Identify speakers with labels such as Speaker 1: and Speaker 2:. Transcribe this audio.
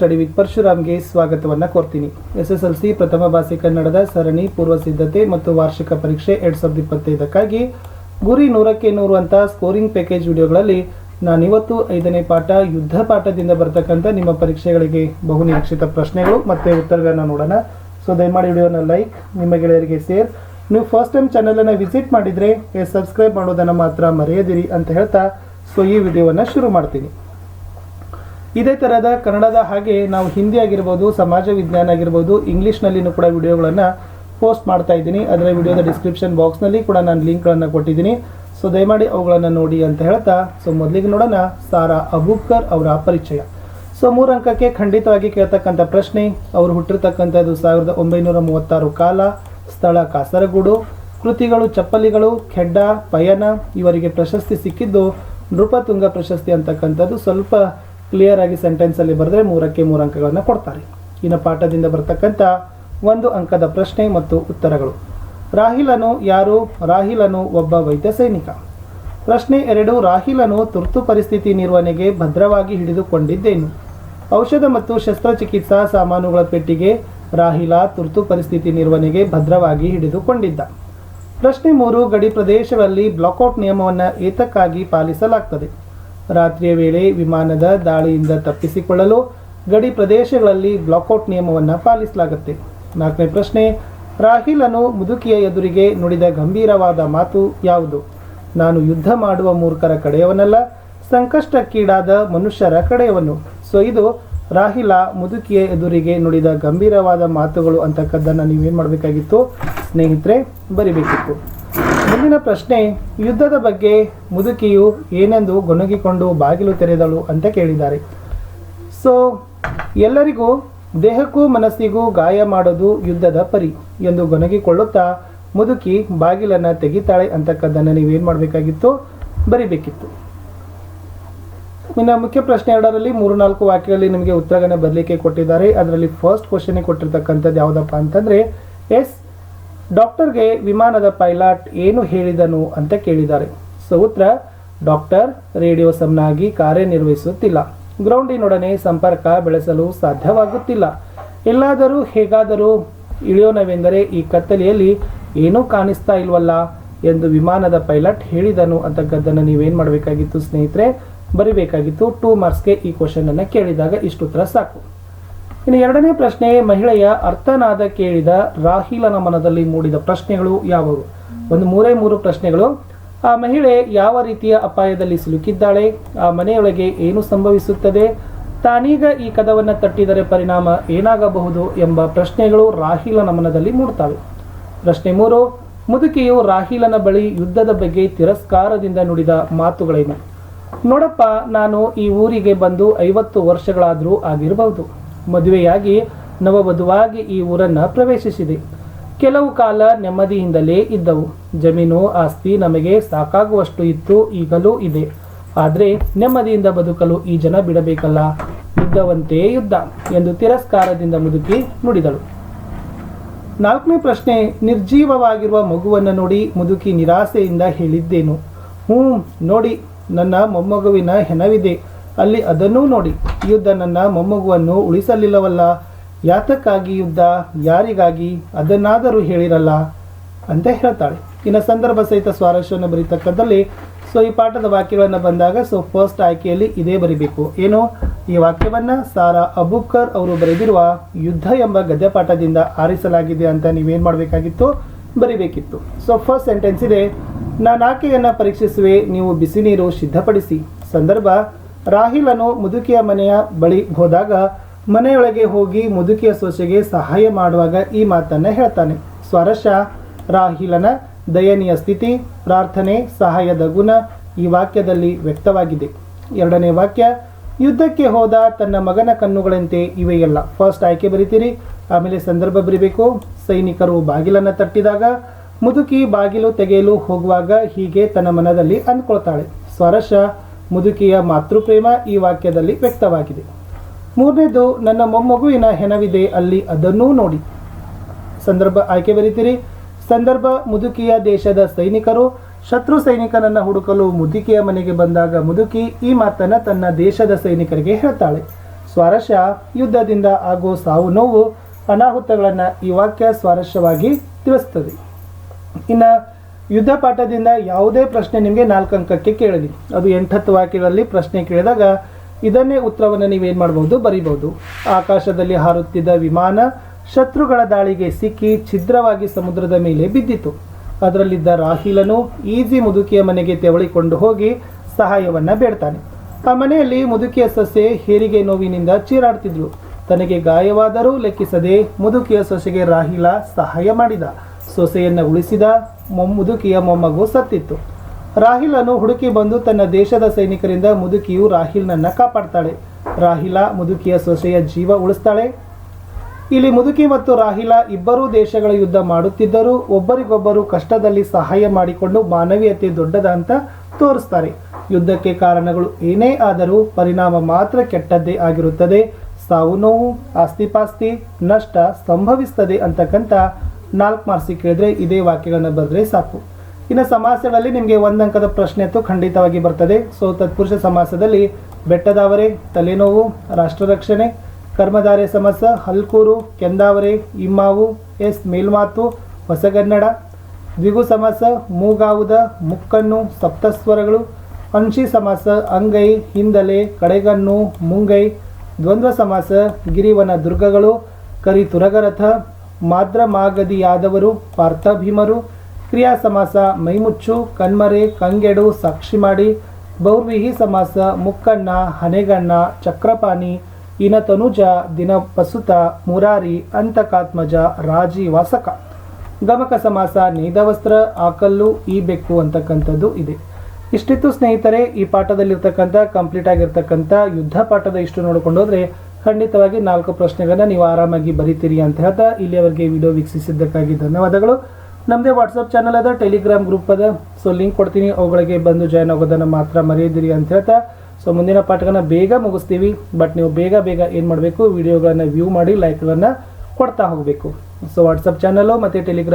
Speaker 1: Study with ಪರಶುರಾಮ್ಗೆ ಸ್ವಾಗತವನ್ನು ಕೋರ್ತೀನಿ. ಎಸ್ ಎಸ್ ಎಲ್ ಸಿ ಪ್ರಥಮ ಭಾಷೆ ಕನ್ನಡದ ಸರಣಿ, ಪೂರ್ವ ಸಿದ್ಧತೆ ಮತ್ತು ವಾರ್ಷಿಕ ಪರೀಕ್ಷೆ ಎರಡು ಸಾವಿರದ ಇಪ್ಪತ್ತೈದಕ್ಕಾಗಿ ಗುರಿ ನೂರಕ್ಕೆ ನೂರು ಅಂತ ಸ್ಕೋರಿಂಗ್ ಪ್ಯಾಕೇಜ್ ವಿಡಿಯೋಗಳಲ್ಲಿ ನಾನಿವತ್ತು ಐದನೇ ಪಾಠ ಯುದ್ಧ ಪಾಠದಿಂದ ಬರ್ತಕ್ಕಂಥ ನಿಮ್ಮ ಪರೀಕ್ಷೆಗಳಿಗೆ ಬಹುನಿರೀಕ್ಷಿತ ಪ್ರಶ್ನೆಗಳು ಮತ್ತು ಉತ್ತರಗಳನ್ನು ನೋಡೋಣ. ಸೊ ದಯಮಾಡಿ ವಿಡಿಯೋನ ಲೈಕ್, ನಿಮ್ಮ ಗೆಳೆಯರಿಗೆ ಶೇರ್. ನೀವು ಫಸ್ಟ್ ಟೈಮ್ ಚಾನಲನ್ನು ವಿಸಿಟ್ ಮಾಡಿದರೆ ಸಬ್ಸ್ಕ್ರೈಬ್ ಮಾಡೋದನ್ನು ಮಾತ್ರ ಮರೆಯದಿರಿ ಅಂತ ಹೇಳ್ತಾ ಸೊ ಈ ವಿಡಿಯೋವನ್ನು ಶುರು ಮಾಡ್ತೀನಿ. ಇದೇ ಥರದ ಕನ್ನಡದ ಹಾಗೆ ನಾವು ಹಿಂದಿ ಆಗಿರ್ಬೋದು, ಸಮಾಜ ವಿಜ್ಞಾನ ಆಗಿರ್ಬೋದು, ಇಂಗ್ಲೀಷ್ನಲ್ಲಿನೂ ಕೂಡ ವಿಡಿಯೋಗಳನ್ನು ಪೋಸ್ಟ್ ಮಾಡ್ತಾ ಇದ್ದೀನಿ. ಅದರ ವಿಡಿಯೋದ ಡಿಸ್ಕ್ರಿಪ್ಷನ್ ಬಾಕ್ಸ್ನಲ್ಲಿ ಕೂಡ ನಾನು ಲಿಂಕ್ಗಳನ್ನು ಕೊಟ್ಟಿದ್ದೀನಿ. ಸೊ ದಯಮಾಡಿ ಅವುಗಳನ್ನು ನೋಡಿ ಅಂತ ಹೇಳ್ತಾ ಸೊ ಮೊದಲಿಗೆ ನೋಡೋಣ ಸಾರಾ ಅಬೂಬ್ಕರ್ ಅವರ ಪರಿಚಯ. ಸೊ ಮೂರು ಅಂಕಕ್ಕೆ ಖಂಡಿತವಾಗಿ ಕೇಳ್ತಕ್ಕಂಥ ಪ್ರಶ್ನೆ, ಅವರು ಹುಟ್ಟಿರ್ತಕ್ಕಂಥದ್ದು ಸಾವಿರದ ಒಂಬೈನೂರ ಮೂವತ್ತಾರು ಕಾಲ, ಸ್ಥಳ ಕಾಸರಗೂಡು, ಕೃತಿಗಳು, ಚಪ್ಪಲಿಗಳು, ಖೆಡ್ಡ ಪಯನ ಇವರಿಗೆ ಪ್ರಶಸ್ತಿ ಸಿಕ್ಕಿದ್ದು ನೃಪತುಂಗ ಪ್ರಶಸ್ತಿ ಅಂತಕ್ಕಂಥದ್ದು. ಸ್ವಲ್ಪ ಕ್ಲಿಯರ್ ಆಗಿ ಸೆಂಟೆನ್ಸಲ್ಲಿ ಬರೆದ್ರೆ ಮೂರಕ್ಕೆ ಮೂರು ಅಂಕಗಳನ್ನು ಕೊಡ್ತಾರೆ. ಇನ್ನು ಪಾಠದಿಂದ ಬರ್ತಕ್ಕಂಥ ಒಂದು ಅಂಕದ ಪ್ರಶ್ನೆ ಮತ್ತು ಉತ್ತರಗಳು. ರಾಹಿಲನು ಯಾರು? ರಾಹಿಲನು ಒಬ್ಬ ವೈದ್ಯ ಸೈನಿಕ. ಪ್ರಶ್ನೆ ಎರಡು, ರಾಹಿಲನು ತುರ್ತು ಪರಿಸ್ಥಿತಿ ನಿರ್ವಹಣೆಗೆ ಭದ್ರವಾಗಿ ಹಿಡಿದುಕೊಂಡಿದ್ದೇನು? ಔಷಧ ಮತ್ತು ಶಸ್ತ್ರಚಿಕಿತ್ಸಾ ಸಾಮಾನುಗಳ ಪೆಟ್ಟಿಗೆ ರಾಹಿಲ ತುರ್ತು ಪರಿಸ್ಥಿತಿ ನಿರ್ವಹಣೆಗೆ ಭದ್ರವಾಗಿ ಹಿಡಿದುಕೊಂಡಿದ್ದ. ಪ್ರಶ್ನೆ ಮೂರು, ಗಡಿ ಪ್ರದೇಶಗಳಲ್ಲಿ ಬ್ಲಾಕೌಟ್ ನಿಯಮವನ್ನು ಏತಕ್ಕಾಗಿ ಪಾಲಿಸಲಾಗ್ತದೆ? ರಾತ್ರಿಯ ವೇಳೆ ವಿಮಾನದ ದಾಳಿಯಿಂದ ತಪ್ಪಿಸಿಕೊಳ್ಳಲು ಗಡಿ ಪ್ರದೇಶಗಳಲ್ಲಿ ಬ್ಲಾಕೌಟ್ ನಿಯಮವನ್ನು ಪಾಲಿಸಲಾಗುತ್ತೆ. ನಾಲ್ಕನೇ ಪ್ರಶ್ನೆ, ರಾಹಿಲನು ಮುದುಕಿಯ ಎದುರಿಗೆ ನುಡಿದ ಗಂಭೀರವಾದ ಮಾತು ಯಾವುದು? ನಾನು ಯುದ್ಧ ಮಾಡುವ ಮೂರ್ಖರ ಕಡೆಯವನಲ್ಲ, ಸಂಕಷ್ಟಕ್ಕೀಡಾದ ಮನುಷ್ಯರ ಕಡೆಯವನು. ಸೊ, ಇದು ರಾಹಿಲ ಮುದುಕಿಯ ಎದುರಿಗೆ ನುಡಿದ ಗಂಭೀರವಾದ ಮಾತುಗಳು ಅಂತಕ್ಕದ್ದನ್ನು ನೀವೇನು ಮಾಡಬೇಕಾಗಿತ್ತು? ಸ್ನೇಹಿತರೆ, ಬರಿಬೇಕಿತ್ತು. ಮುಂದಿನ ಪ್ರಶ್ನೆ, ಯುದ್ಧದ ಬಗ್ಗೆ ಮುದುಕಿಯು ಏನೆಂದು ಗೊಣಗಿಕೊಂಡು ಬಾಗಿಲು ತೆರೆದಳು ಅಂತ ಕೇಳಿದ್ದಾರೆ. ಸೊ, ಎಲ್ಲರಿಗೂ ದೇಹಕ್ಕೂ ಮನಸ್ಸಿಗೂ ಗಾಯ ಮಾಡೋದು ಯುದ್ಧದ ಪರಿ ಎಂದು ಗೊಣಗಿಕೊಳ್ಳುತ್ತಾ ಮುದುಕಿ ಬಾಗಿಲನ್ನು ತೆಗಿತಾಳೆ ಅಂತಕ್ಕದ್ದನ್ನು ನೀವೇನು ಮಾಡಬೇಕಾಗಿತ್ತು? ಬರಿಬೇಕಿತ್ತು. ಇನ್ನು ಮುಖ್ಯ ಪ್ರಶ್ನೆ ಎರಡರಲ್ಲಿ ಮೂರು ನಾಲ್ಕು ವಾಕ್ಯಗಳಲ್ಲಿ ನಿಮಗೆ ಉತ್ತರಗಳನ್ನ ಬರಲಿಕ್ಕೆ ಕೊಟ್ಟಿದ್ದಾರೆ. ಅದರಲ್ಲಿ ಫಸ್ಟ್ ಕ್ವಶನಿಗೆ ಕೊಟ್ಟಿರ್ತಕ್ಕಂಥದ್ದು ಯಾವುದಪ್ಪ ಅಂತಂದರೆ, ಎಸ್ ಡಾಕ್ಟರ್ಗೆ ವಿಮಾನದ ಪೈಲಟ್ ಏನು ಹೇಳಿದನು ಅಂತ ಕೇಳಿದ್ದಾರೆ. ಸೊ ಡಾಕ್ಟರ್, ರೇಡಿಯೋ ಸಮನಾಗಿ ಕಾರ್ಯನಿರ್ವಹಿಸುತ್ತಿಲ್ಲ. ಗ್ರೌಂಡಿನೊಡನೆ ಸಂಪರ್ಕ ಬೆಳೆಸಲು ಸಾಧ್ಯವಾಗುತ್ತಿಲ್ಲ. ಎಲ್ಲಾದರೂ ಹೇಗಾದರೂ ಇಳಿಯೋಣವೆಂದರೆ ಈ ಕತ್ತಲೆಯಲ್ಲಿ ಏನೂ ಕಾಣಿಸ್ತಾ ಇಲ್ವಲ್ಲ ಎಂದು ವಿಮಾನದ ಪೈಲಟ್ ಹೇಳಿದನು ಅಂತಕ್ಕದ್ದನ್ನು ನೀವೇನು ಮಾಡಬೇಕಾಗಿತ್ತು ಸ್ನೇಹಿತರೆ? ಬರಿಬೇಕಾಗಿತ್ತು ಟೂ ಮಾರ್ಕ್ಸ್ಗೆ ಈ ಕ್ವಶನನ್ನು ಕೇಳಿದಾಗ ಇಷ್ಟು ಉತ್ತರ ಸಾಕು. ಇನ್ನು ಎರಡನೇ ಪ್ರಶ್ನೆ, ಮಹಿಳೆಯ ಅರ್ಥನಾದ ಕೇಳಿದ ರಾಹಿಲನ ಮನದಲ್ಲಿ ಮೂಡಿದ ಪ್ರಶ್ನೆಗಳು ಯಾವುವು? ಒಂದು ಮೂರೇ ಮೂರು ಪ್ರಶ್ನೆಗಳು. ಆ ಮಹಿಳೆ ಯಾವ ರೀತಿಯ ಅಪಾಯದಲ್ಲಿ ಸಿಲುಕಿದ್ದಾಳೆ? ಆ ಮನೆಯೊಳಗೆ ಏನು ಸಂಭವಿಸುತ್ತದೆ? ತಾನೀಗ ಈ ಕದವನ್ನು ತಟ್ಟಿದರೆ ಪರಿಣಾಮ ಏನಾಗಬಹುದು ಎಂಬ ಪ್ರಶ್ನೆಗಳು ರಾಹಿಲನ ಮನದಲ್ಲಿ ಮೂಡ್ತವೆ. ಪ್ರಶ್ನೆ ಮೂರು, ಮುದುಕಿಯು ರಾಹಿಲನ ಬಳಿ ಯುದ್ಧದ ಬಗ್ಗೆ ತಿರಸ್ಕಾರದಿಂದ ನುಡಿದ ಮಾತುಗಳೇನು? ನೋಡಪ್ಪ, ನಾನು ಈ ಊರಿಗೆ ಬಂದು ಐವತ್ತು ವರ್ಷಗಳಾದರೂ ಆಗಿರಬಹುದು. ಮದುವೆಯಾಗಿ ನವವಧುವಾಗಿ ಈ ಊರನ್ನು ಪ್ರವೇಶಿಸಿದೆ. ಕೆಲವು ಕಾಲ ನೆಮ್ಮದಿಯಿಂದಲೇ ಇದ್ದವು. ಜಮೀನು ಆಸ್ತಿ ನಮಗೆ ಸಾಕಾಗುವಷ್ಟು ಇತ್ತು, ಈಗಲೂ ಇದೆ. ಆದರೆ ನೆಮ್ಮದಿಯಿಂದ ಬದುಕಲು ಈ ಜನ ಬಿಡಬೇಕಲ್ಲ? ಯುದ್ಧವಂತೆ ಯುದ್ಧ ಎಂದು ತಿರಸ್ಕಾರದಿಂದ ಮುದುಕಿ ನುಡಿದಳು. ನಾಲ್ಕನೇ ಪ್ರಶ್ನೆ, ನಿರ್ಜೀವವಾಗಿರುವ ಮಗುವನ್ನು ನೋಡಿ ಮುದುಕಿ ನಿರಾಸೆಯಿಂದ ಹೇಳಿದ್ದೇನು? ಹ್ಞೂ ನೋಡಿ, ನನ್ನ ಮೊಮ್ಮಗುವಿನ ಹೆಣವಿದೆ. ಅಲ್ಲಿ ಅದನ್ನೂ ನೋಡಿ, ಯುದ್ಧ ನನ್ನ ಮೊಮ್ಮಗುವನ್ನು ಉಳಿಸಲಿಲ್ಲವಲ್ಲ, ಯಾತಕ್ಕಾಗಿ ಯುದ್ಧ? ಯಾರಿಗಾಗಿ? ಅದನ್ನಾದರೂ ಹೇಳಿರಲ್ಲ ಅಂತ ಹೇಳ್ತಾಳೆ. ಇನ್ನು ಸಂದರ್ಭ ಸಹಿತ ಸ್ವಾರಸ್ಯವನ್ನು ಬರೀತಕ್ಕದ್ದಲ್ಲಿ ಸೊ ಈ ಪಾಠದ ವಾಕ್ಯಗಳನ್ನು ಬಂದಾಗ ಸೊ ಫಸ್ಟ್ ಆಯ್ಕೆಯಲ್ಲಿ ಇದೇ ಬರಿಬೇಕು. ಏನು? ಈ ವಾಕ್ಯವನ್ನು ಸಾರಾ ಅಬುಕ್ಕರ್ ಅವರು ಬರೆದಿರುವ ಯುದ್ಧ ಎಂಬ ಗದ್ಯಪಾಠದಿಂದ ಆರಿಸಲಾಗಿದೆ ಅಂತ ನೀವೇನು ಮಾಡಬೇಕಾಗಿತ್ತು? ಬರಿಬೇಕಿತ್ತು. ಸೊ ಫಸ್ಟ್ ಸೆಂಟೆನ್ಸ್ ಇದೆ, ನಾನು ಆಕೆಯನ್ನು ಪರೀಕ್ಷಿಸುವೆ, ನೀವು ಬಿಸಿ ನೀರು ಸಿದ್ಧಪಡಿಸಿ. ಸಂದರ್ಭ ರಾಹಿಲನು ಮುದುಕಿಯ ಮನೆಯ ಬಳಿ ಹೋದಾಗ ಮನೆಯೊಳಗೆ ಹೋಗಿ ಮುದುಕಿಯ ಸೊಸೆಗೆ ಸಹಾಯ ಮಾಡುವಾಗ ಈ ಮಾತನ್ನು ಹೇಳ್ತಾನೆ. ಸ್ವರಶ ರಾಹಿಲನ ದಯನೀಯ ಸ್ಥಿತಿ, ಪ್ರಾರ್ಥನೆ, ಸಹಾಯದ ಗುಣ ಈ ವಾಕ್ಯದಲ್ಲಿ ವ್ಯಕ್ತವಾಗಿದೆ. ಎರಡನೇ ವಾಕ್ಯ, ಯುದ್ಧಕ್ಕೆ ಹೋದ ತನ್ನ ಮಗನ ಕಣ್ಣುಗಳಂತೆ ಇವೆಯಲ್ಲ. ಫಸ್ಟ್ ಆಯ್ಕೆ ಬರಿತೀರಿ, ಆಮೇಲೆ ಸಂದರ್ಭ ಬರಿಬೇಕು. ಸೈನಿಕರು ಬಾಗಿಲನ್ನು ತಟ್ಟಿದಾಗ ಮುದುಕಿ ಬಾಗಿಲು ತೆಗೆಯಲು ಹೋಗುವಾಗ ಹೀಗೆ ತನ್ನ ಮನದಲ್ಲಿ ಅಂದ್ಕೊಳ್ತಾಳೆ. ಸ್ವರಶ ಮುದುಕಿಯ ಮಾತೃಪ್ರೇಮ ಈ ವಾಕ್ಯದಲ್ಲಿ ವ್ಯಕ್ತವಾಗಿದೆ. ಮೂರನೇದು, ನನ್ನ ಮೊಮ್ಮಗುವಿನ ಹೆಣವಿದೆ, ಅಲ್ಲಿ ಅದನ್ನೂ ನೋಡಿ. ಸಂದರ್ಭ ಆಯ್ಕೆ ಬರೀತೀರಿ. ಸಂದರ್ಭ, ಮುದುಕಿಯ ದೇಶದ ಸೈನಿಕರು, ಶತ್ರು ಸೈನಿಕನನ್ನ ಹುಡುಕಲು ಮುದುಕಿಯ ಮನೆಗೆ ಬಂದಾಗ ಮುದುಕಿ ಈ ಮಾತನ್ನ ತನ್ನ ದೇಶದ ಸೈನಿಕರಿಗೆ ಹೇಳ್ತಾಳೆ. ಸ್ವಾರಸ್ಯ, ಯುದ್ಧದಿಂದ ಆಗೋ ಸಾವು ನೋವು, ಅನಾಹುತಗಳನ್ನು ಈ ವಾಕ್ಯ ಸ್ವಾರಸ್ಯವಾಗಿ ತಿಳಿಸ್ತದೆ. ಇನ್ನು ಯುದ್ಧ ಪಾಠದಿಂದ ಯಾವುದೇ ಪ್ರಶ್ನೆ ನಿಮಗೆ ನಾಲ್ಕು ಅಂಕಕ್ಕೆ ಕೇಳಲಿ. ಅದು ಎಂಟತ್ತು ವಾಕ್ಯಗಳಲ್ಲಿ ಪ್ರಶ್ನೆ ಕೇಳಿದಾಗ ಇದನ್ನೇ ಉತ್ತರವನ್ನು ನೀವೇನು ಮಾಡ್ಬೋದು? ಬರಿಬೋದು. ಆಕಾಶದಲ್ಲಿ ಹಾರುತ್ತಿದ್ದ ವಿಮಾನ ಶತ್ರುಗಳ ದಾಳಿಗೆ ಸಿಕ್ಕಿ ಛಿದ್ರವಾಗಿ ಸಮುದ್ರದ ಮೇಲೆ ಬಿದ್ದಿತು. ಅದರಲ್ಲಿದ್ದ ರಾಹಿಲನು ಈಜಿ ಮುದುಕಿಯ ಮನೆಗೆ ತೆವಳಿಕೊಂಡು ಹೋಗಿ ಸಹಾಯವನ್ನು ಬೇಡ್ತಾನೆ. ಆ ಮನೆಯಲ್ಲಿ ಮುದುಕಿಯ ಸೊಸೆ ಹೇರಿಗೆ ನೋವಿನಿಂದ ಚೀರಾಡ್ತಿದ್ಲು? ತನಗೆ ಗಾಯವಾದರೂ ಲೆಕ್ಕಿಸದೆ ಮುದುಕಿಯ ಸೊಸೆಗೆ ರಾಹಿಲ ಸಹಾಯ ಮಾಡಿದ. ಸೊಸೆಯನ್ನ ಉಳಿಸಿದ ಮುದುಕಿಯ ಮೊಮ್ಮಗು ಸತ್ತಿತ್ತು. ರಾಹಿಲನ್ನು ಹುಡುಕಿ ಬಂದು ತನ್ನ ದೇಶದ ಸೈನಿಕರಿಂದ ಮುದುಕಿಯು ರಾಹಿಲ್ನನ್ನು ಕಾಪಾಡ್ತಾಳೆ. ರಾಹಿಲ ಮುದುಕಿಯ ಸೊಸೆಯ ಜೀವ ಉಳಿಸ್ತಾಳೆ. ಇಲ್ಲಿ ಮುದುಕಿ ಮತ್ತು ರಾಹಿಲ ಇಬ್ಬರೂ ದೇಶಗಳ ಯುದ್ಧ ಮಾಡುತ್ತಿದ್ದರೂ ಒಬ್ಬರಿಗೊಬ್ಬರು ಕಷ್ಟದಲ್ಲಿ ಸಹಾಯ ಮಾಡಿಕೊಂಡು ಮಾನವೀಯತೆ ದೊಡ್ಡದ ಅಂತ ತೋರಿಸ್ತಾರೆ. ಯುದ್ಧಕ್ಕೆ ಕಾರಣಗಳು ಏನೇ ಆದರೂ ಪರಿಣಾಮ ಮಾತ್ರ ಕೆಟ್ಟದ್ದೇ ಆಗಿರುತ್ತದೆ. ಸಾವು ನೋವು, ಆಸ್ತಿಪಾಸ್ತಿ, ನಷ್ಟ ಸಂಭವಿಸ್ತದೆ ಅಂತಕ್ಕಂಥ ನಾಲ್ಕು ಮಾರ್ಕ್ಸಿಗೆ ಕೇಳಿದ್ರೆ ಇದೇ ವಾಕ್ಯಗಳನ್ನ ಬರೆದ್ರೆ ಸಾಕು. ಇನ್ನು ಸಮಾಸಗಳಲ್ಲಿ ನಿಮಗೆ ಒಂದು ಅಂಕದ ಪ್ರಶ್ನೆ ಅಂತೂ ಖಂಡಿತವಾಗಿ ಬರ್ತದೆ. ಸೊ, ತತ್ಪುರುಷ ಸಮಾಸದಲ್ಲಿ ಬೆಟ್ಟದಾವರೆ, ತಲೆನೋವು ರಾಷ್ಟ್ರ ರಕ್ಷಣೆ ಕರ್ಮಧಾರೆ ಸಮಾಸ, ಹಲ್ಕೂರು, ಕೆಂದಾವರೆ, ಇಮ್ಮಾವು, ಎಸ್, ಮೇಲ್ಮಾತು, ಹೊಸಗನ್ನಡ, ದ್ವಿಗು ಸಮಾಸ, ಮೂಗಾವುದ, ಮುಕ್ಕನ್ನು, ಸಪ್ತಸ್ವರಗಳು, ಅಂಶಿ ಸಮಾಸ, ಅಂಗೈ, ಹಿಂದಲೆ ಕಡೆಗನ್ನು ಮುಂಗೈ, ದ್ವಂದ್ವ ಸಮಾಸ, ಗಿರಿವನ ದುರ್ಗಗಳು ಕರಿ ತುರಗರಥ ಮಾದ್ರ ಮಾಗದಿಯಾದವರು ಪಾರ್ಥಭೀಮರು ಕ್ರಿಯಾ ಸಮಾಸ ಮೈಮುಚ್ಚು, ಕಣ್ಮರೆ, ಕಂಗೆಡು ಸಾಕ್ಷಿ ಮಾಡಿ ಬೌರ್ವಿಹಿ ಸಮಾಸ, ಮುಕ್ಕಣ್ಣ ಹನೆಗಣ್ಣ ಚಕ್ರಪಾಣಿ ದಿನ ಪಸುತ ಮುರಾರಿ, ಅಂತಕಾತ್ಮಜ ರಾಜಿ ವಾಸಕ ಗಮಕ ಸಮಾಸ, ನೇದವಸ್ತ್ರ, ಆಕಲ್ಲು, ಈ ಬೆಕ್ಕು ಅಂತಕ್ಕಂಥದ್ದು ಇದೆ. ಇಷ್ಟಿತ್ತು ಸ್ನೇಹಿತರೆ, ಈ ಪಾಠದಲ್ಲಿರ್ತಕ್ಕಂಥ ಕಂಪ್ಲೀಟ್ ಆಗಿರ್ತಕ್ಕಂಥ ಯುದ್ಧ ಪಾಠದ ಇಷ್ಟು ನೋಡ್ಕೊಂಡು ಹೋದ್ರೆ ಖಂಡಿತವಾಗಿ ನಾಲ್ಕು ಪ್ರಶ್ನೆಗಳನ್ನ ನೀವು ಆರಾಮಾಗಿ ಬರಿತೀರಿ ಅಂತ ಹೇಳ್ತಾ ಇಲ್ಲಿಯವರೆಗೆ ವಿಡಿಯೋ ವೀಕ್ಷಿಸಿದ್ದಕ್ಕಾಗಿ ಧನ್ಯವಾದಗಳು. ನಮ್ಮದೇ ವಾಟ್ಸಪ್ ಚಾನಲ್ ಅದ ಟೆಲಿಗ್ರಾಮ್ ಗ್ರೂಪ್ ಅದ. ಸೊ ಲಿಂಕ್ ಕೊಡ್ತೀನಿ, ಅವುಗಳಿಗೆ ಬಂದು ಜಾಯ್ನ್ ಆಗೋದನ್ನು ಮಾತ್ರ ಮರೆಯದಿರಿ ಅಂತ ಹೇಳ್ತಾ. ಸೊ ಮುಂದಿನ ಪಾಠಗಳನ್ನ ಬೇಗ ಮುಗಿಸ್ತೀವಿ. ಬಟ್ ನೀವು ಬೇಗ ಬೇಗ ಏನು ಮಾಡಬೇಕು? ವಿಡಿಯೋಗಳನ್ನು ವ್ಯೂ ಮಾಡಿ ಲೈಕ್ಗಳನ್ನು ಕೊಡ್ತಾ ಹೋಗಬೇಕು. ಸೊ ವಾಟ್ಸಪ್ ಚಾನಲು ಮತ್ತು ಟೆಲಿಗ್ರಾಮ್